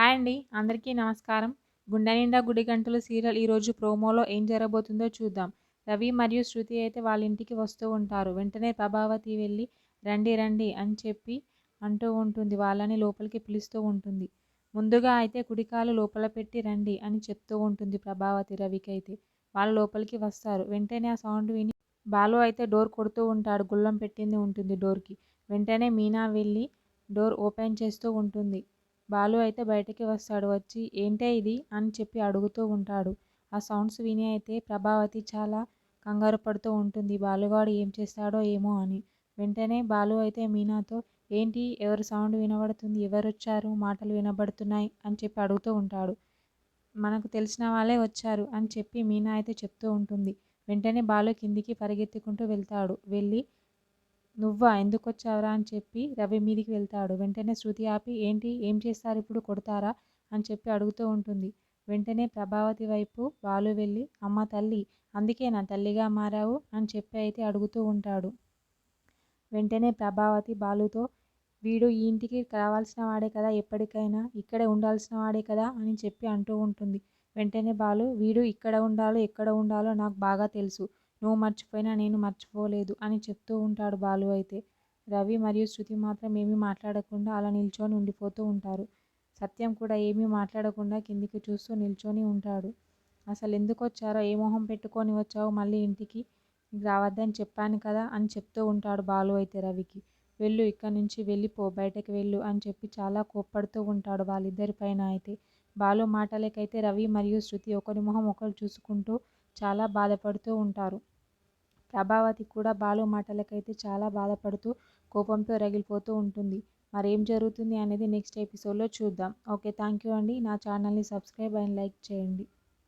Hi అండి అందరికీ నమస్కారం. గుండె నిండా గుడి గంటలు సీరియల్ ఈరోజు ప్రోమోలో ఏం జరగబోతుందో చూద్దాం. రవి మరియు శృతి అయితే వాళ్ళ ఇంటికి వస్తూ ఉంటారు. వెంటనే ప్రభావతి వెళ్ళి రండి రండి అని చెప్పి అంటూ ఉంటుంది. వాళ్ళని లోపలికి పిలుస్తూ ఉంటుంది. ముందుగా అయితే కుడికాలు లోపల పెట్టి రండి అని చెప్తూ ఉంటుంది ప్రభావతి రవికి అయితే వాళ్ళు లోపలికి వస్తారు. వెంటనే ఆ సౌండ్ విని బాలు అయితే డోర్ కొడుతూ ఉంటాడు. గుళ్ళం పెట్టింది ఉంటుంది డోర్కి. వెంటనే మీనా వెళ్ళి డోర్ ఓపెన్ చేస్తూ ఉంటుంది. బాలు అయితే బయటికి వస్తాడు. వచ్చి ఏంటే ఇది? అని చెప్పి అడుగుతూ ఉంటాడు. ఆ సౌండ్స్ విని అయితే ప్రభావతి చాలా కంగారు పడుతూ ఉంటుంది. బాలుగాడు ఏం చేస్తాడో ఏమో అని. వెంటనే బాలు అయితే మీనాతో ఏంటి? ఎవరు సౌండ్ వినబడుతుంది? ఎవరు వచ్చారు మాటలు వినబడుతున్నాయి? అని చెప్పి అడుగుతూ ఉంటాడు. మనకు తెలిసిన వాళ్ళే వచ్చారు అని చెప్పి మీనా అయితే చెప్తూ ఉంటుంది. వెంటనే బాలు కిందికి పరిగెత్తుకుంటూ వెళ్తాడు. వెళ్ళి నువ్వా? ఎందుకు వచ్చావురా అని చెప్పి రవి మీదికి వెళ్తాడు. వెంటనే శృతి ఆపి ఏంటి? ఏం చేస్తారు? ఇప్పుడు కొడతారా? అని చెప్పి అడుగుతూ ఉంటుంది. వెంటనే ప్రభావతి వైపు బాలు వెళ్ళి అమ్మ తల్లి అందుకే నా తల్లిగా మారావు? అని చెప్పి అయితే అడుగుతూ ఉంటాడు. వెంటనే ప్రభావతి బాలుతో వీడు ఈ ఇంటికి కావాల్సిన వాడే కదా ఎప్పటికైనా ఇక్కడే ఉండాల్సిన వాడే కదా? అని చెప్పి అంటూ ఉంటుంది. వెంటనే బాలు వీడు ఇక్కడ ఉండాలో ఎక్కడ ఉండాలో నాకు బాగా తెలుసు. నువ్వు మర్చిపోయినా నేను మర్చిపోలేదు అని చెప్తూ ఉంటాడు బాలు అయితే. రవి మరియు శృతి మాత్రం ఏమీ మాట్లాడకుండా అలా నిల్చొని ఉండిపోతూ ఉంటారు. సత్యం కూడా ఏమీ మాట్లాడకుండా కిందికి చూస్తూ నిల్చొని ఉంటాడు. అసలు ఎందుకు వచ్చారో ఏ మొహం పెట్టుకొని వచ్చావు మళ్ళీ ఇంటికి రావద్దని చెప్పాను కదా అని చెప్తూ ఉంటాడు బాలు అయితే రవికి. వెళ్ళు ఇక్కడ నుంచి వెళ్ళిపో బయటకు వెళ్ళు అని చెప్పి చాలా కోప్పడుతూ ఉంటాడు వాళ్ళిద్దరి పైన అయితే. బాలు మాటలకైతే రవి మరియు శృతి ఒకరి మొహం ఒకరు చూసుకుంటూ చాలా బాధపడుతూ ఉంటారు. ప్రభావతి కూడా బాలు మాటలకైతే చాలా బాధపడుతూ కోపంతో రగిలిపోతూ ఉంటుంది. మరేం జరుగుతుంది అనేది నెక్స్ట్ ఎపిసోడ్లో చూద్దాం. ఓకే థ్యాంక్ యూ అండి. నా ఛానల్ని సబ్స్క్రైబ్ అండ్ లైక్ చేయండి.